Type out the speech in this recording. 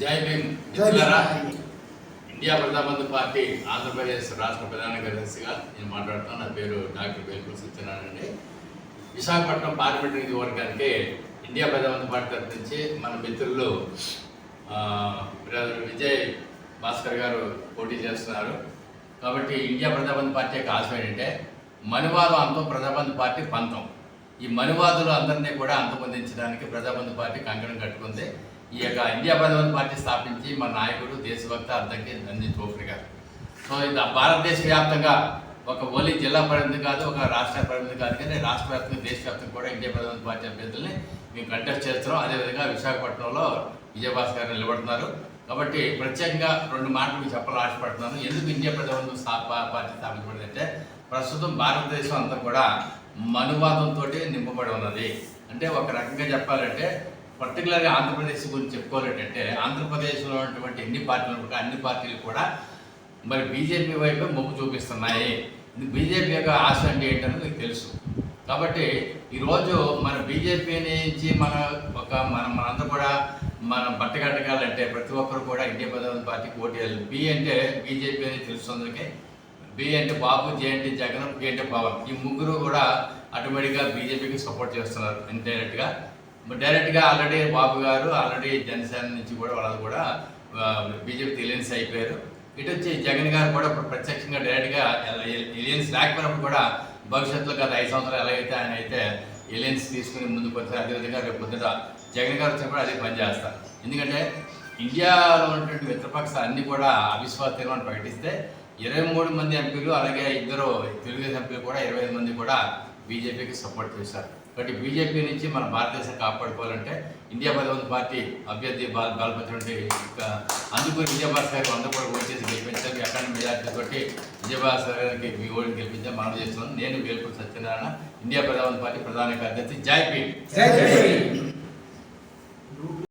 జై భీమ్. మిత్రులారా. India Prajabandhu party Andhra Pradesh రాష్ట్ర ప్రధాన కార్యదర్శిగా నేను మాట్లాడుతాను నా పేరు డాక్టర్ వేల్పూర్ సత్యనారాయణ అండి. విశాఖపట్నం పార్లమెంట్ నియోజకవర్గానికి ఇండియా ప్రజాబంధు పార్టీ తరఫు నుంచి మన మిత్రులు విజయ్ భాస్కర్ గారు పోటీ చేస్తున్నారు. కాబట్టి ఇండియా ప్రజాబంధు పార్టీ యొక్క ఆశయం ఏంటంటే మనువాదం అంతం ప్రజాబంధు పార్టీ పంతం. ఈ మనువాదులు అందరినీ కూడా అంతమొందించడానికి ప్రజాబంధు పార్టీ కంకణం కట్టుకుంది. ఈ యొక్క ఇండియా ప్రజాబంధు పార్టీ స్థాపించి మన నాయకుడు దేశభక్త అర్థంకి నంది చోప్రి గారు. సో ఇది భారతదేశ వ్యాప్తంగా ఒక ఓన్లీ జిల్లా పరిమితి కాదు ఒక రాష్ట్ర పరిమితి కాదు. కానీ రాష్ట్ర వ్యాప్తంగా దేశవ్యాప్తంగా కూడా ఇండియా ప్రధాన పార్టీ అభ్యర్థుల్ని మేము కంటెస్ట్ చేస్తున్నాం. అదేవిధంగా విశాఖపట్నంలో విజయభాస్కర్ గారు నిలబడుతున్నారు. కాబట్టి ప్రత్యేకంగా రెండు మాటలు మీకు చెప్పాలని ఆశపడుతున్నాను. ఎందుకు ఇండియా ప్రధాన పార్టీ స్థాపించబడిందంటే ప్రస్తుతం భారతదేశం అంతా కూడా మనువాదంతో నింపబడి ఉన్నది. అంటే ఒక రకంగా చెప్పాలంటే పర్టికులర్గా ఆంధ్రప్రదేశ్ గురించి చెప్పుకోవాలంటే ఆంధ్రప్రదేశ్లో ఉన్నటువంటి ఎన్ని పార్టీలు అన్ని పార్టీలు కూడా మరి బీజేపీ వైపే మొగ్గు చూపిస్తున్నాయి. బీజేపీ యొక్క ఆశ అంటే ఏంటనేది మీకు తెలుసు. కాబట్టి ఈరోజు మన బీజేపీ నుంచి మన ఒక మన మనంతా కూడా మనం పట్టగట్టగాలంటే ప్రతి ఒక్కరు కూడా ఇండియా ప్రధాన పార్టీకి ఓటు వేయాలి. బి అంటే బీజేపీ అని తెలుసు అందరికీ. బి అంటే బాబు జే అంటే జగన్ పి అంటే పవన్. ఈ ముగ్గురు కూడా ఆటోమేటిక్గా బీజేపీకి సపోర్ట్ చేస్తున్నారు ఇండైరెక్ట్గా. డైరెక్ట్గా ఆల్రెడీ బాబు గారు ఆల్రెడీ జనసేన నుంచి కూడా వాళ్ళు కూడా బీజేపీ ఎలియన్స్ అయిపోయారు. ఇటు వచ్చి జగన్ గారు కూడా ఇప్పుడు ప్రత్యక్షంగా డైరెక్ట్గా ఎలియన్స్ లేకపోయినప్పుడు కూడా భవిష్యత్తులో గత ఐదు సంవత్సరాలు ఎలాగైతే ఆయన అయితే ఎలియన్స్ తీసుకుని ముందుకు వచ్చారు అదేవిధంగా రేపు పొద్దుట జగన్ గారు వచ్చినప్పుడు అదే పని చేస్తారు. ఎందుకంటే ఇండియాలో ఉన్నటువంటి మిత్రపక్షాలు అన్ని కూడా అవిశ్వాస తీర్మానం ప్రకటిస్తే ఇరవై మూడు మంది ఎంపీలు అలాగే ఇద్దరు తెలుగుదేశం ఎంపీలు కూడా ఇరవై ఐదు మంది కూడా బీజేపీకి సపోర్ట్ చేశారు. కాబట్టి బీజేపీ నుంచి మన భారతదేశం కాపాడుకోవాలంటే ఇండియా పదవంతు పార్టీ అభ్యర్థి బాల్ బాలపతి అందుకు విజయభాస్కర్ గారు వంద కూడా ఓటు చేసి గెలిపించారు ఎక్కడ మెజార్టీ తోటి విజయభాస్కర్ గారికి మీ ఓడిని గెలిపించే మనం చేస్తున్నాం. నేను గెలుపు సత్యనారాయణ ఇండియా ప్రధాన పార్టీ ప్రధాన కార్యదర్శి. జాయ్పీ జై